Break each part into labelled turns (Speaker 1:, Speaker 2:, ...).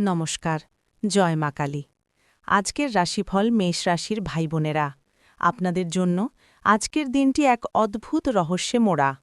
Speaker 1: নমস্কার, জয় মা কালী। আজকের রাশিফল মেষ রাশির ভাই বোনেরা আপনাদের জন্য আজকের দিনটি এক অদ্ভুত রহস্যে মোড়া।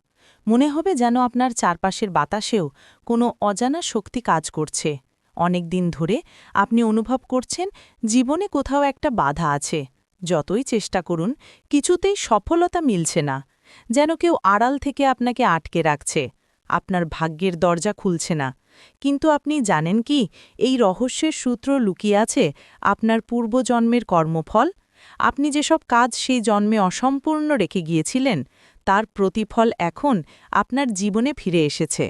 Speaker 1: মনে হবে যেন আপনার চারপাশের বাতাসেও কোনো অজানা শক্তি কাজ করছে। অনেক দিন ধরে আপনি অনুভব করছেন জীবনে কোথাও একটা বাধা আছে। যতই চেষ্টা করুন, কিছুতেই সফলতা মিলছে না। যেন কেউ আড়াল থেকে আপনাকে আটকে রাখছে। আপনার ভাগ্যের দরজা খুলছে না। কিন্তু আপনি জানেন কি, এই রহস্যের সূত্র লুকিয়ে আছে আপনার পূর্বজন্মের কর্মফল? আপনি যেসব কাজ সেই জন্মে অসম্পূর্ণ রেখে গিয়েছিলেন, তার প্রতিফল এখন আপনার জীবনে ফিরে এসেছে।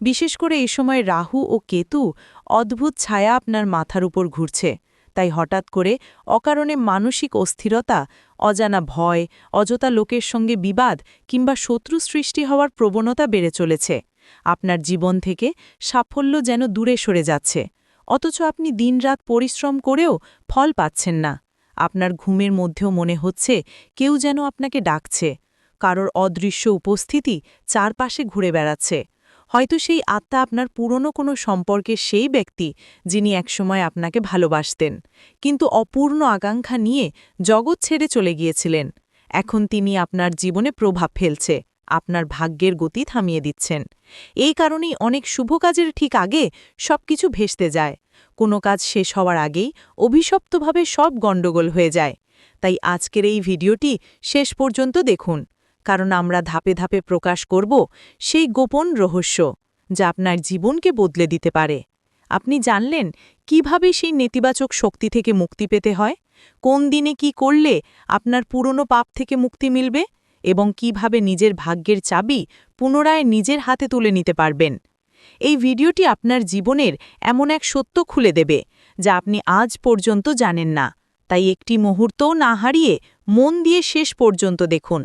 Speaker 1: বিশেষ করে এই সময় রাহু ও কেতু অদ্ভুত ছায়া আপনার মাথার উপর ঘুরছে। তাই হঠাৎ করে অকারণে মানসিক অস্থিরতা, অজানা ভয়, অযথা লোকের সঙ্গে বিবাদ কিংবা শত্রু সৃষ্টি হওয়ার প্রবণতা বেড়ে চলেছে। আপনার জীবন থেকে সাফল্য যেন দূরে সরে যাচ্ছে। অথচ আপনি দিনরাত পরিশ্রম করেও ফল পাচ্ছেন না। আপনার ঘুমের মধ্যেও মনে হচ্ছে কেউ যেন আপনাকে ডাকছে। কারোর অদৃশ্য উপস্থিতি চারপাশে ঘুরে বেড়াচ্ছে। হয়তো সেই আত্মা আপনার পুরনো কোনো সম্পর্কের সেই ব্যক্তি যিনি একসময় আপনাকে ভালোবাসতেন। কিন্তু অপূর্ণ আকাঙ্ক্ষা নিয়ে জগৎ ছেড়ে চলে গিয়েছিলেন। এখন তিনি আপনার জীবনে প্রভাব ফেলছে। আপনার ভাগ্যের গতি থামিয়ে দিচ্ছেন। এই কারণেই অনেক শুভ কাজের ঠিক আগে সব কিছু ভেসতে যায়। কোনো কাজ শেষ হওয়ার আগেই অভিশপ্তভাবে সব গণ্ডগোল হয়ে যায়। তাই আজকের এই ভিডিওটি শেষ পর্যন্ত দেখুন, কারণ আমরা ধাপে ধাপে প্রকাশ করব সেই গোপন রহস্য যা আপনার জীবনকে বদলে দিতে পারে। আপনি জানলেন কীভাবে সেই নেতিবাচক শক্তি থেকে মুক্তি পেতে হয়? কোন দিনে কি করলে আপনার পুরনো পাপ থেকে মুক্তি মিলবে? এবং কীভাবে নিজের ভাগ্যের চাবি পুনরায় নিজের হাতে তুলে নিতে পারবেন। এই ভিডিওটি আপনার জীবনের এমন এক সত্য খুলে দেবে, যা আপনি আজ পর্যন্ত জানেন না। তাই একটি মুহূর্তও না হারিয়ে মন দিয়ে শেষ পর্যন্ত দেখুন।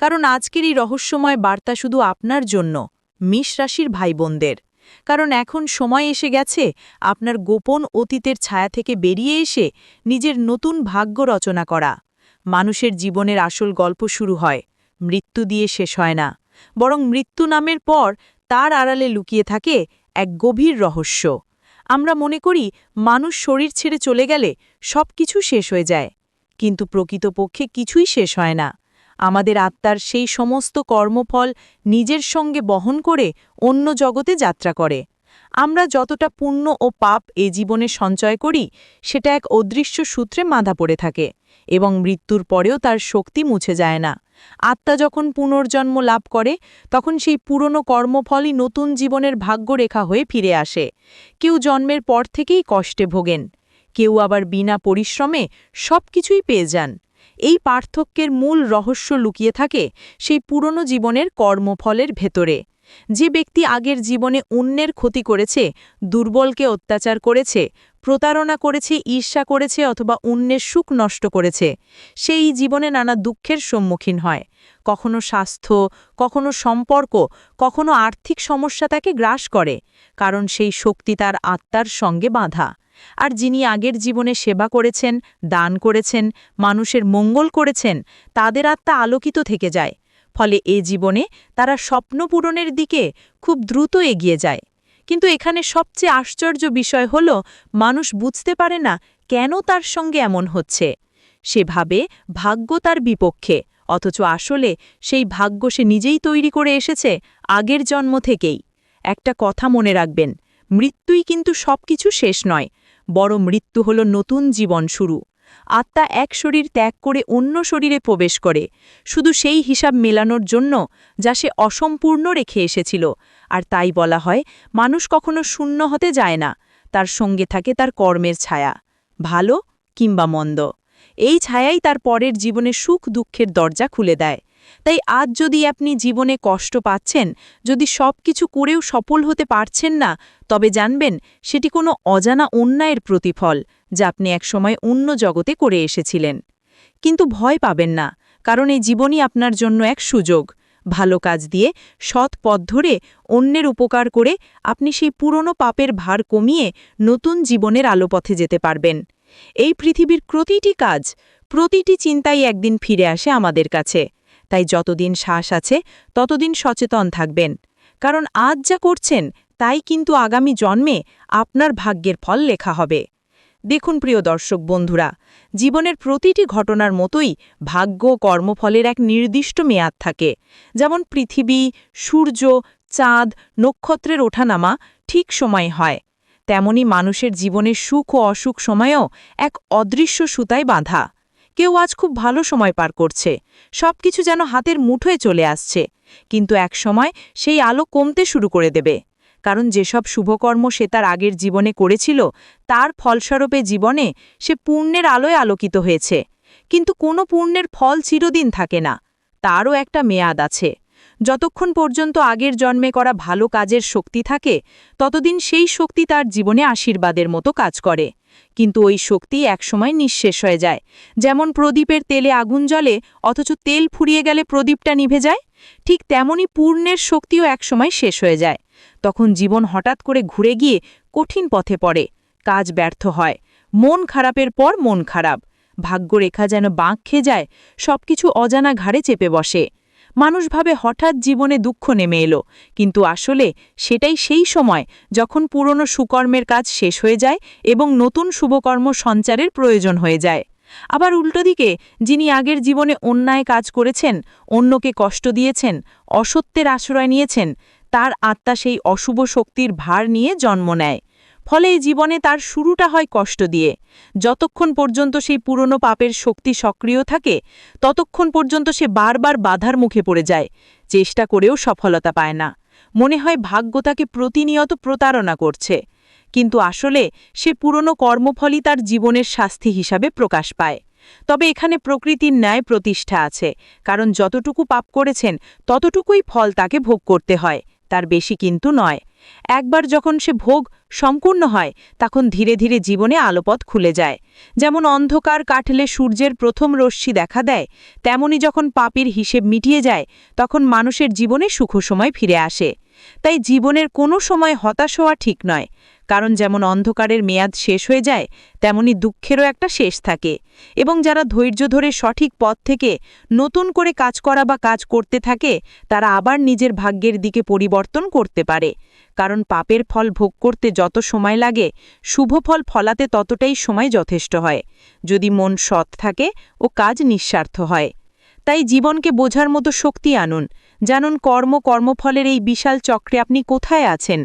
Speaker 1: কারণ আজকের এই রহস্যময় বার্তা শুধু আপনার জন্য মিশ রাশির ভাই বোনদের কারণ এখন সময় এসে গেছে আপনার গোপন অতীতের ছায়া থেকে বেরিয়ে এসে নিজের নতুন ভাগ্য রচনা করা। মানুষের জীবনের আসল গল্প শুরু হয়। মৃত্যু দিয়ে শেষ হয় না। বরং মৃত্যু নামের পর তার আড়ালে লুকিয়ে থাকে এক গভীর রহস্য। আমরা মনে করি, মানুষ শরীর ছেড়ে চলে গেলে সব কিছু শেষ হয়ে যায়। কিন্তু প্রকৃতপক্ষে কিছুই শেষ হয় না। আমাদের আত্মার সেই সমস্ত কর্মফল নিজের সঙ্গে বহন করে অন্য জগতে যাত্রা করে। আমরা যতটা পুণ্য ও পাপ এ জীবনে সঞ্চয় করি, সেটা এক অদৃশ্য সূত্রে মাধা পড়ে থাকে এবং মৃত্যুর পরেও তার শক্তি মুছে যায় না। আত্মা যখন পুনর্জন্ম লাভ করে, তখন সেই পুরনো কর্মফলই নতুন জীবনের ভাগ্যরেখা হয়ে ফিরে আসে। কেউ জন্মের পর থেকেই কষ্টে ভোগেন, কেউ আবার বিনা পরিশ্রমে সব কিছুই পেয়ে যান। এই পার্থক্যের মূল রহস্য লুকিয়ে থাকে সেই পুরনো জীবনের কর্মফলের ভেতরে। যে ব্যক্তি আগের জীবনে অন্যের ক্ষতি করেছে, দুর্বলকে অত্যাচার করেছে, প্রতারণা করেছে, ঈর্ষা করেছে অথবা অন্যের সুখ নষ্ট করেছে, সেই জীবনে নানা দুঃখের সম্মুখীন হয়। কখনো স্বাস্থ্য, কখনো সম্পর্ক, কখনো আর্থিক সমস্যা তাকে গ্রাস করে, কারণ সেই শক্তি তার আত্মার সঙ্গে বাঁধা। আর যিনি আগের জীবনে সেবা করেছেন, দান করেছেন, মানুষের মঙ্গল করেছেন, তাদের আত্মা আলোকিত থেকে যায়। ফলে এ জীবনে তারা স্বপ্ন পূরণের দিকে খুব দ্রুত এগিয়ে যায়। কিন্তু এখানে সবচেয়ে আশ্চর্য বিষয় হল, মানুষ বুঝতে পারে না কেন তার সঙ্গে এমন হচ্ছে। সেভাবে ভাগ্য তার বিপক্ষে, অথচ আসলে সেই ভাগ্য সে নিজেই তৈরি করে এসেছে আগের জন্ম থেকেই। একটা কথা মনে রাখবেন, মৃত্যুই কিন্তু সবকিছু শেষ নয় বড় মৃত্যু হল নতুন জীবন শুরু। আত্মা এক শরীর ত্যাগ করে অন্য শরীরে প্রবেশ করে, শুধু সেই হিসাব মেলানোর জন্য যা সে অসম্পূর্ণ রেখে এসেছিল। আর তাই বলা হয়, মানুষ কখনো শূন্য হতে যায় না, তার সঙ্গে থাকে তার কর্মের ছায়া, ভালো কিংবা মন্দ। এই ছায়াই তার পরের জীবনে সুখ দুঃখের দরজা খুলে দেয়। তাই আজ যদি আপনি জীবনে কষ্ট পাচ্ছেন, যদি সব কিছু করেও সফল হতে পারছেন না, তবে জানবেন, সেটি কোনো অজানা অন্যায়ের প্রতিফল। যা আপনি একসময় অন্য জগতে করে এসেছিলেন। কিন্তু ভয় পাবেন না, কারণ এই জীবনই আপনার জন্য এক সুযোগ। ভালো কাজ দিয়ে সৎ পথ ধরে অন্যের উপকার করে আপনি সেই পুরনো পাপের ভার কমিয়ে নতুন জীবনের আলোপথে যেতে পারবেন। এই পৃথিবীর প্রতিটি কাজ, প্রতিটি চিন্তাই একদিন ফিরে আসে আমাদের কাছে। তাই যতদিন শ্বাস আছে, ততদিন সচেতন থাকবেন। কারণ আজ যা করছেন, তাই কিন্তু আগামী জন্মে আপনার ভাগ্যের ফল লেখা হবে। দেখুন প্রিয় দর্শক বন্ধুরা, জীবনের প্রতিটি ঘটনার মতোই ভাগ্য কর্মফলের এক নির্দিষ্ট মেয়াদ থাকে। যেমন পৃথিবী, সূর্য, চাঁদ, নক্ষত্রের ওঠানামা ঠিক সময় হয়। তেমনি মানুষের জীবনের সুখ ও অসুখ সময়েও এক অদৃশ্য সুতায় বাঁধা। কেউ আজ খুব ভালো সময় পার করছে, সবকিছু যেন হাতের মুঠোয় চলে আসছে, কিন্তু এক সময় সেই আলো কমতে শুরু করে দেবে। কারণ যেসব শুভকর্ম সে তার আগের জীবনে করেছিল, তার ফলস্বরূপে জীবনে সে পূর্ণের আলোয় আলোকিত হয়েছে। কিন্তু কোনো পূর্ণের ফল চিরদিন থাকে না, তারও একটা মেয়াদ আছে। যতক্ষণ পর্যন্ত আগের জন্মে করা ভালো কাজের শক্তি থাকে, ততদিন সেই শক্তি তার জীবনে আশীর্বাদের মতো কাজ করে। কিন্তু ওই শক্তি একসময় নিঃশেষ হয়ে যায়। যেমন প্রদীপের তেলে আগুন জ্বলে, অথচ তেল ফুরিয়ে গেলে প্রদীপটা নিভে যায়, ঠিক তেমনি পূর্ণের শক্তিও একসময় শেষ হয়ে যায়। তখন জীবন হঠাৎ করে ঘুরে গিয়ে কঠিন পথে পড়ে। কাজ ব্যর্থ হয়। মন খারাপের পর মন খারাপ। ভাগ্যরেখা যেন বাঁক খেয়ে যায়, সবকিছু অজানা ঘাড়ে চেপে বসে। মানুষ ভাবে হঠাৎ জীবনে দুঃখ নেমে এলো, কিন্তু আসলে সেটাই সেই সময় যখন পুরনো সুকর্মের কাজ শেষ হয়ে যায় এবং নতুন শুভকর্ম সঞ্চারের প্রয়োজন হয়ে যায়। আবার উল্টো দিকে, যিনি আগের জীবনে অন্যায় কাজ করেছেন, অন্যকে কষ্ট দিয়েছেন, অসত্যের আশ্রয় নিয়েছেন তার আত্মা সেই অশুভ শক্তির ভার নিয়ে জন্ম নেয়। ফলে এই জীবনে তার শুরুটা হয় কষ্ট দিয়ে। যতক্ষণ পর্যন্ত সেই পুরনো পাপের শক্তি সক্রিয় থাকে, ততক্ষণ পর্যন্ত সে বারবার বাধার মুখে পড়ে যায়। চেষ্টা করেও সফলতা পায় না। মনে হয় ভাগ্য তাকে প্রতিনিয়ত প্রতারণা করছে। কিন্তু আসলে সে পুরনো কর্মফলই তার জীবনের শাস্তি হিসাবে প্রকাশ পায়। তবে এখানে প্রকৃতির ন্যায় প্রতিষ্ঠা আছে। কারণ যতটুকু পাপ করেছেন, ততটুকুই ফল তাকে ভোগ করতে হয়। তার বেশি কিন্তু নয়। একবার যখন সে ভোগ সম্পূর্ণ হয়, তখন ধীরে ধীরে জীবনে আলোপথ খুলে যায়। যেমন অন্ধকার কাটলে সূর্যের প্রথম রশ্মি দেখা দেয়, তেমনি যখন পাপির হিসেব মিটিয়ে যায়, তখন মানুষের জীবনে সুখ সময় ফিরে আসে। তাই জীবনের কোনো সময় হতাশ হওয়া ঠিক নয়। কারণ যেমন অন্ধকারের মেয়াদ শেষ হয়ে যায়, তেমনি দুঃখেরও একটা শেষ থাকে। এবং যারা ধৈর্য ধরে সঠিক পথ থেকে নতুন করে কাজ করা বা কাজ করতে থাকে, তারা আবার নিজের ভাগ্যের দিকে পরিবর্তন করতে পারে। কারণ পাপের ফল ভোগ করতে যত সময় লাগে, শুভ ফল ফলাতে ততটাই সময় যথেষ্ট হয়। যদি মন সৎ থাকে ও কাজ নিঃস্বার্থ হয়। তাই জীবনকে বোঝার মতো শক্তি আনুন। জানুন কর্ম কর্মফলের এই বিশাল চক্রে আপনি কোথায় আছেন?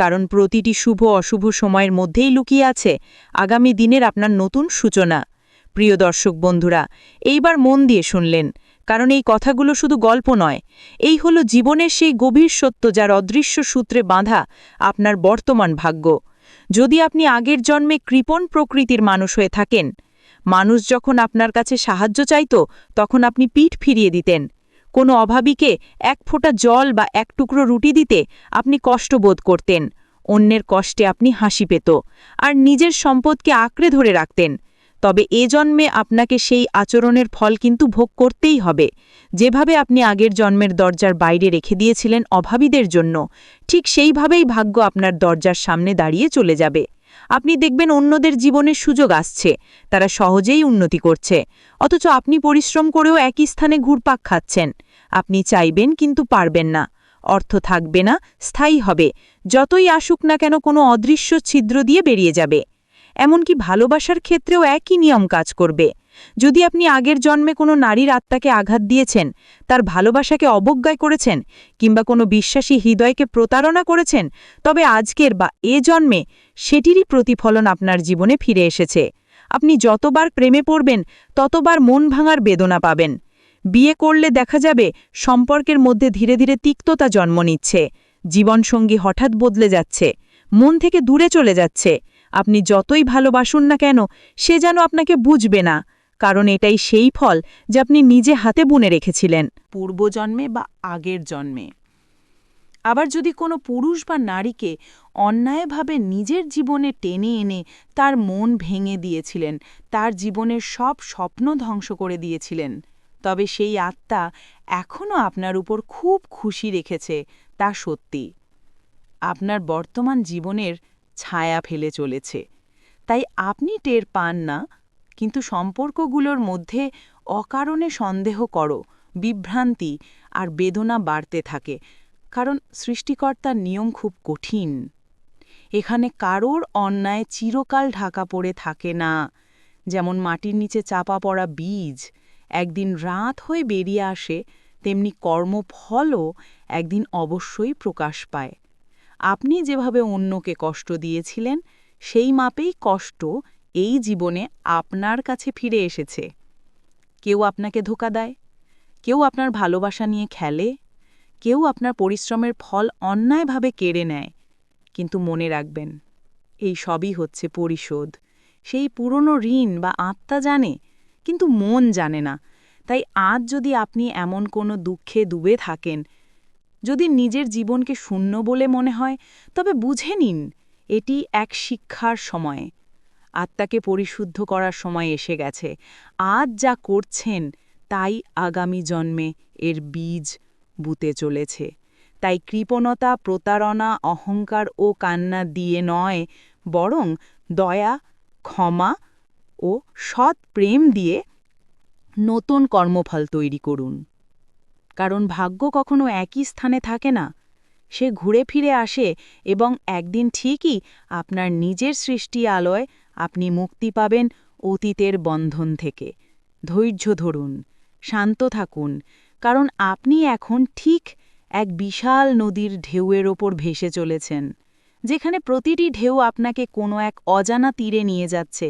Speaker 1: কারণ প্রতিটি শুভ অশুভ সময়ের মধ্যেই লুকিয়ে আছে আগামী দিনের আপনার নতুন সূচনা। প্রিয় দর্শক বন্ধুরা, এইবার মন দিয়ে শুনলেন, কারণ এই কথাগুলো শুধু গল্প নয়, এই হল জীবনের সেই গভীর সত্য যার অদৃশ্য সূত্রে বাঁধা আপনার বর্তমান ভাগ্য। যদি আপনি আগের জন্মে কৃপণ প্রকৃতির মানুষ হয়ে থাকেন, মানুষ যখন আপনার কাছে সাহায্য চাইত, তখন আপনি পিঠ ফিরিয়ে দিতেন। কোনো অভাবীকে এক ফোঁটা জল বা এক টুকরো রুটি দিতে আপনি কষ্ট বোধ করতেন। অন্যের কষ্টে আপনি হাসি পেত আর নিজের সম্পদকে আঁকড়ে ধরে রাখতেন। তবে এ জন্মে আপনাকে সেই আচরণের ফল কিন্তু ভোগ করতেই হবে। যেভাবে আপনি আগের জন্মের দরজার বাইরে রেখে দিয়েছিলেন অভাবীদের জন্য, ঠিক সেইভাবেই ভাগ্য আপনার দরজার সামনে দাঁড়িয়ে চলে যাবে। আপনি দেখবেন অন্যদের জীবনে সুযোগ আসছে, তারা সহজেই উন্নতি করছে, অথচ আপনি পরিশ্রম করেও একই স্থানে ঘুরপাক খাচ্ছেন। আপনি চাইবেন কিন্তু পারবেন না। অর্থ থাকবে না, স্থায়ী হবে। যতই আসুক না কেন কোনো অদৃশ্য ছিদ্র দিয়ে বেরিয়ে যাবে। এমনকি ভালোবাসার ক্ষেত্রেও একই নিয়ম কাজ করবে। যদি আপনি আগের জন্মে কোনো নারীর আত্মাকে আঘাত দিয়েছেন, তার ভালোবাসাকে অবজ্ঞায় করেছেন, কিংবা কোনো বিশ্বাসী হৃদয়কে প্রতারণা করেছেন, তবে আজকের বা এ জন্মে সেটিরই প্রতিফলন আপনার জীবনে ফিরে এসেছে। আপনি যতবার প্রেমে পড়বেন, ততবার মন ভাঙার বেদনা পাবেন। বিয়ে করলে দেখা যাবে সম্পর্কের মধ্যে ধীরে ধীরে তিক্ততা জন্ম নিচ্ছে। জীবনসঙ্গী হঠাৎ বদলে যাচ্ছে। মন থেকে দূরে চলে যাচ্ছে। আপনি যতই ভালোবাসুন না কেন, সে যেন আপনাকে বুঝবে না। কারণ এটাই সেই ফল যা আপনি নিজে হাতে বুনে রেখেছিলেন। পূর্বজন্মে বা আগের জন্মে। আবার যদি কোনো পুরুষ বা নারীকে অন্যায়ভাবে নিজের জীবনে টেনে এনে তার মন ভেঙে দিয়েছিলেন, তার জীবনের সব স্বপ্ন ধ্বংস করে দিয়েছিলেন। তবে সেই আত্মা এখনও আপনার উপর খুব খুশি রেখেছে, তা সত্যি। আপনার বর্তমান জীবনের ছায়া ফেলে চলেছে। তাই আপনি টের পান না, কিন্তু সম্পর্কগুলোর মধ্যে অকারণে সন্দেহ করো, বিভ্রান্তি আর বেদনা বাড়তে থাকে, কারণ সৃষ্টিকর্তার নিয়ম খুব কঠিন। এখানে কারোর অন্যায় চিরকাল ঢাকা পড়ে থাকে না, যেমন মাটির নিচে চাপা পড়া বীজ একদিন রাত হয়ে বেরিয়ে আসে, তেমনি কর্মফলও একদিন অবশ্যই প্রকাশ পায়। আপনি যেভাবে অন্যকে কষ্ট দিয়েছিলেন, সেই মাপেই কষ্ট এই জীবনে আপনার কাছে ফিরে এসেছে। কেউ আপনাকে ধোকা দেয়, কেউ আপনার ভালোবাসা নিয়ে খেলে, কেউ আপনার পরিশ্রমের ফল অন্যায়ভাবে কেড়ে নেয়, কিন্তু মনে রাখবেন, এই সবই হচ্ছে পরিশোধ। সেই পুরনো ঋণ বা আত্মা জানে কিন্তু মন জানে না। তাই আজ যদি আপনি এমন কোনো দুঃখে ডুবে থাকেন, যদি নিজের জীবনকে শূন্য বলে মনে হয়, তবে বুঝে নিন, এটি এক শিক্ষার সময়। আত্মাকে পরিশুদ্ধ করার সময় এসে গেছে। আজ যা করছেন, তাই আগামী জন্মে এর বীজ বুতে চলেছে। তাই কৃপণতা, প্রতারণা, অহংকার ও কান্না দিয়ে নয়, বরং দয়া, ক্ষমা ও সৎ প্রেম দিয়ে নতুন কর্মফল তৈরি করুন। কারণ ভাগ্য কখনো একই স্থানে থাকে না। সে ঘুরে ফিরে আসে এবং একদিন ঠিকই আপনার নিজের সৃষ্টি আলোয় আপনি মুক্তি পাবেন অতীতের বন্ধন থেকে। ধৈর্য ধরুন, শান্ত থাকুন, কারণ আপনি এখন ঠিক এক বিশাল নদীর ঢেউয়ের ওপর ভেসে চলেছেন, যেখানে প্রতিটি ঢেউ আপনাকে কোনো এক অজানা তীরে নিয়ে যাচ্ছে।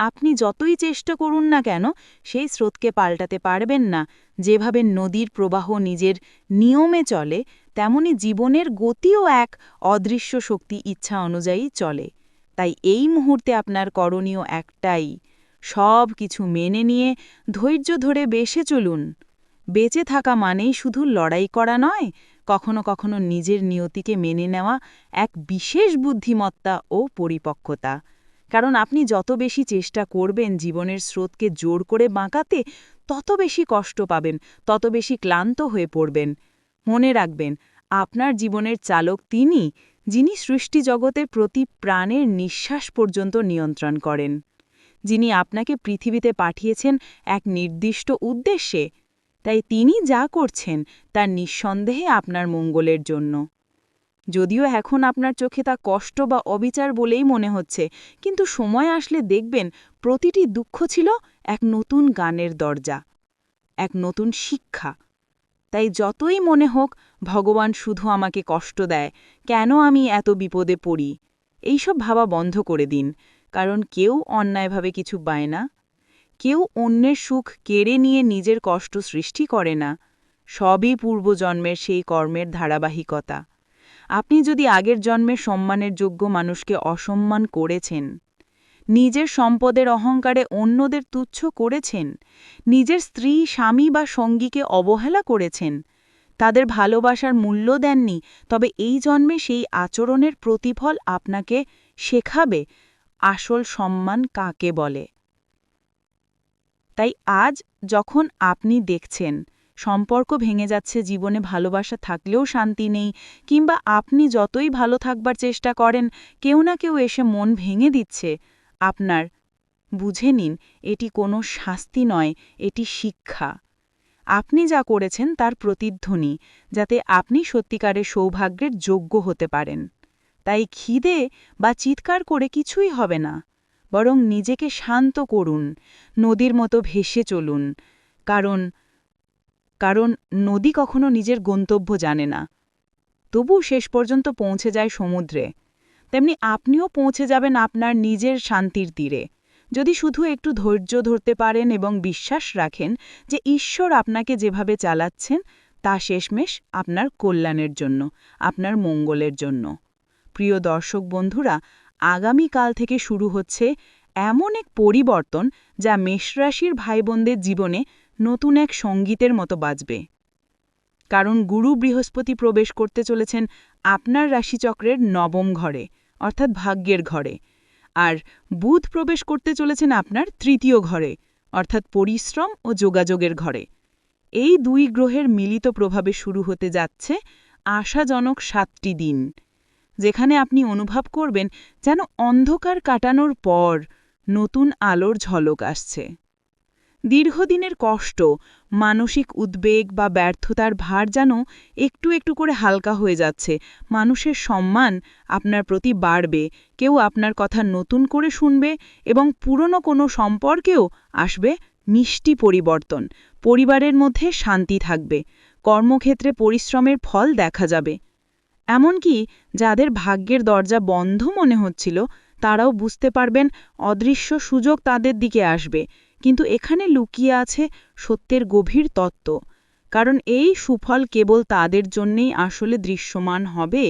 Speaker 1: আপনি যতই চেষ্টা করুন না কেন, সেই স্রোতকে পাল্টাতে পারবেন না। যেভাবে নদীর প্রবাহ নিজের নিয়মে চলে, তেমনি জীবনের গতিও এক অদৃশ্য শক্তি ইচ্ছা অনুযায়ী চলে। তাই এই মুহূর্তে আপনার করণীয় একটাই সব কিছু মেনে নিয়ে ধৈর্য ধরে বেসে চলুন। বেঁচে থাকা মানেই শুধু লড়াই করা নয়, কখনো কখনো নিজের নিয়তিকে মেনে নেওয়া এক বিশেষ বুদ্ধিমত্তা ও পরিপক্কতা। কারণ আপনি যত বেশি চেষ্টা করবেন জীবনের স্রোতকে জোর করে বাঁকাতে, তত বেশি কষ্ট পাবেন, তত বেশি ক্লান্ত হয়ে পড়বেন। মনে রাখবেন, আপনার জীবনের চালক তিনি, যিনি সৃষ্টি জগতের প্রতি প্রাণের নিঃশ্বাস পর্যন্ত নিয়ন্ত্রণ করেন। যিনি আপনাকে পৃথিবীতে পাঠিয়েছেন এক নির্দিষ্ট উদ্দেশ্যে। তাই তিনি যা করছেন, তার নিঃসন্দেহে আপনার মঙ্গলের জন্য। যদিও এখন আপনার চোখে তা কষ্ট বা অবিচার বলেই মনে হচ্ছে, কিন্তু সময় আসলে দেখবেন প্রতিটি দুঃখ ছিল এক নতুন গানের দরজা, এক নতুন শিক্ষা। তাই যতই মনে হোক, ভগবান শুধু আমাকে কষ্ট দেয়, কেন আমি এত বিপদে পড়ি? এইসব ভাবা বন্ধ করে দিন, কারণ কেউ অন্যায়ভাবে কিছু পায় না। কেউ অন্যের সুখ কেড়ে নিয়ে নিজের কষ্ট সৃষ্টি করে না। সবই পূর্বজন্মের সেই কর্মের ধারাবাহিকতা। আপনি যদি আগের জন্মের সম্মানের যোগ্য মানুষকে অসম্মান করেছেন, নিজের সম্পদের অহংকারে অন্যদের তুচ্ছ করেছেন, নিজের স্ত্রী, স্বামী বা সঙ্গীকে অবহেলা করেছেন, তাদের ভালোবাসার মূল্য দেননি, তবে এই জন্মে সেই আচরণের প্রতিফল আপনাকে শেখাবে, আসল সম্মান কাকে বলে? তাই আজ যখন আপনি দেখছেন সম্পর্ক ভেঙে যাচ্ছে, জীবনে ভালোবাসা থাকলেও শান্তি নেই, কিংবা আপনি যতই ভালো থাকবার চেষ্টা করেন, কেউ না কেউ এসে মন ভেঙে দিচ্ছে। আপনার, বুঝে নিন, এটি কোনো শাস্তি নয়, এটি শিক্ষা। আপনি যা করেছেন তার প্রতিধ্বনি, যাতে আপনি সত্যিকারের সৌভাগ্যের যোগ্য হতে পারেন। তাই খিদে বা চিৎকার করে কিছুই হবে না, বরং নিজেকে শান্ত করুন, নদীর মতো ভেসে চলুন। কারণ কারণ নদী কখনো নিজের গন্তব্য জানে না। তবু শেষ পর্যন্ত পৌঁছে যায় সমুদ্রে। তেমনি আপনিও পৌঁছে যাবেন আপনার নিজের শান্তির তীরে। যদি শুধু একটু ধৈর্য ধরতে পারেন এবং বিশ্বাস রাখেন যে ঈশ্বর আপনাকে যেভাবে চালাচ্ছেন, তা শেষমেশ আপনার কল্যাণের জন্য, আপনার মঙ্গলের জন্য। প্রিয় দর্শক বন্ধুরা, আগামীকাল থেকে শুরু হচ্ছে এমন এক পরিবর্তন যা মেষরাশির ভাইবোনদের জীবনে নতুন এক সঙ্গীতের মতো বাজবে। কারণ গুরু বৃহস্পতি প্রবেশ করতে চলেছেন আপনার রাশিচক্রের নবম ঘরে, অর্থাৎ ভাগ্যের ঘরে। আর বুধ প্রবেশ করতে চলেছেন আপনার তৃতীয় ঘরে, অর্থাৎ পরিশ্রম ও যোগাযোগের ঘরে। এই দুই গ্রহের মিলিত প্রভাবে শুরু হতে যাচ্ছে আশাজনক সাতটি দিন, যেখানে আপনি অনুভব করবেন যেন অন্ধকার কাটানোর পর নতুন আলোর ঝলক আসছে।
Speaker 2: দীর্ঘদিনের কষ্ট, মানসিক উদ্বেগ বা ব্যর্থতার ভার যেন একটু একটু করে হালকা হয়ে যাচ্ছে। মানুষের সম্মান আপনার প্রতি বাড়বে, কেউ আপনার কথা নতুন করে শুনবে এবং পুরনো কোনো সম্পর্কেও আসবে মিষ্টি পরিবর্তন, পরিবারের মধ্যে শান্তি থাকবে, কর্মক্ষেত্রে পরিশ্রমের ফল দেখা যাবে। এমনকি যাদের ভাগ্যের দরজা বন্ধ মনে হচ্ছিল, তারাও বুঝতে পারবেন অদৃশ্য সুযোগ তাদের দিকে আসবে। কিন্তু এখানে লুকিয়ে আছে সত্যের গভীর তত্ত্ব, কারণ এই সুফল কেবল তাদের জন্যেই আসলে দৃশ্যমান হবে,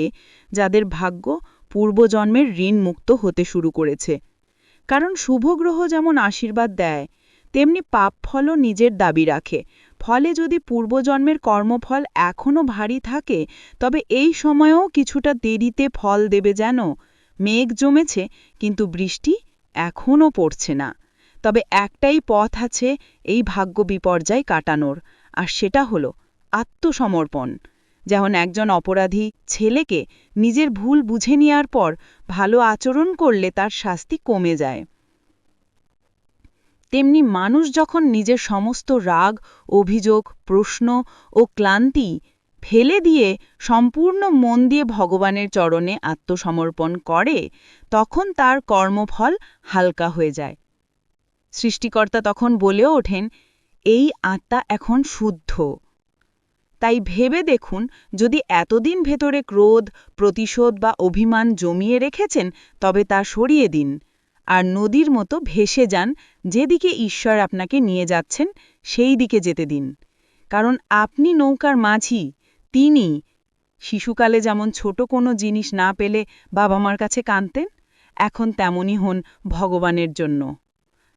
Speaker 2: যাদের ভাগ্য পূর্বজন্মের ঋণ মুক্ত হতে শুরু করেছে। কারণ শুভগ্রহ যেমন আশীর্বাদ দেয়, তেমনি পাপ ফলও নিজের দাবি রাখে। ফলে যদি পূর্বজন্মের কর্মফল এখনও ভারী থাকে, তবে এই সময়েও কিছুটা দেরিতে ফল দেবে যেন। মেঘ জমেছে, কিন্তু বৃষ্টি এখনও পড়ছে না। তবে একটাই পথ আছে এই ভাগ্য বিপর্যয় কাটানোর, আর সেটা হল আত্মসমর্পণ। যেমন একজন অপরাধী ছেলেকে নিজের ভুল বুঝে নেওয়ার পর ভালো আচরণ করলে তার শাস্তি কমে যায়। তেমনি মানুষ যখন নিজের সমস্ত রাগ, অভিযোগ, প্রশ্ন ও ক্লান্তি ফেলে দিয়ে সম্পূর্ণ মন দিয়ে ভগবানের চরণে আত্মসমর্পণ করে, তখন তার কর্মফল হালকা হয়ে যায়। সৃষ্টিকর্তা তখন বলেও ওঠেন, এই আত্মা এখন শুদ্ধ। তাই ভেবে দেখুন, যদি এতদিন ভেতরে ক্রোধ, প্রতিশোধ বা অভিমান জমিয়ে রেখেছেন, তবে তা সরিয়ে দিন। আর নদীর মতো ভেসে যান, যেদিকে ঈশ্বর আপনাকে নিয়ে যাচ্ছেন, সেই দিকে যেতে দিন। কারণ আপনি নৌকার মাঝি, তিনি। শিশুকালে যেমন ছোট কোনো জিনিস না পেলে বাবা মার কাছে কাঁদতেন, এখন তেমনই হন ভগবানের জন্য।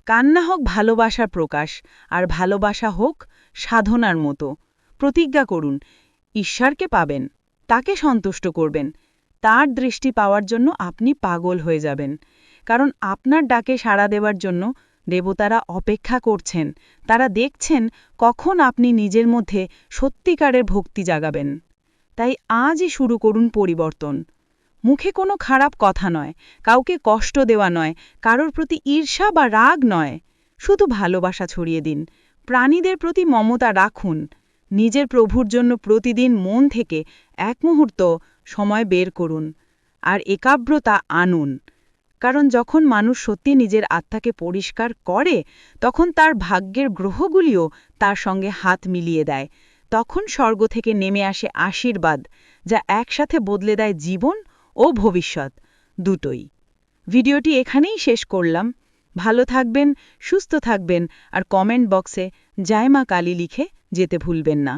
Speaker 2: কান্না হোক ভালোবাসার প্রকাশ, আর ভালোবাসা হোক সাধনার মতো। প্রতিজ্ঞা করুন, ঈশ্বরকে পাবেন, তাকে সন্তুষ্ট করবেন। তার দৃষ্টি পাওয়ার জন্য আপনি পাগল হয়ে যাবেন। কারণ আপনার ডাকে সাড়া দেওয়ার জন্য দেবতারা অপেক্ষা করছেন। তারা দেখছেন কখন আপনি নিজের মধ্যে সত্যিকারের ভক্তি জাগাবেন। তাই আজই শুরু করুন পরিবর্তন। মুখে কোনো খারাপ কথা নয়, কাউকে কষ্ট দেওয়া নয়, কারোর প্রতি ঈর্ষা বা রাগ নয়। শুধু ভালোবাসা ছড়িয়ে দিন, প্রাণীদের প্রতি মমতা রাখুন, নিজের প্রভুর জন্য প্রতিদিন মন থেকে এক মুহূর্ত সময় বের করুন আর একাগ্রতা আনুন। কারণ যখন মানুষ সত্যি নিজের আত্মাকে পরিষ্কার করে, তখন তার ভাগ্যের গ্রহগুলিও তার সঙ্গে হাত মিলিয়ে দেয়। তখন স্বর্গ থেকে নেমে আসে আশীর্বাদ, যা একসাথে বদলে দেয় জীবন ও ভবিষ্যৎ দুটোই। ভিডিওটি এখানেই শেষ করলাম। ভালো থাকবেন, সুস্থ থাকবেন আর কমেন্ট বক্সে জায়মা কালী লিখে যেতে ভুলবেন না।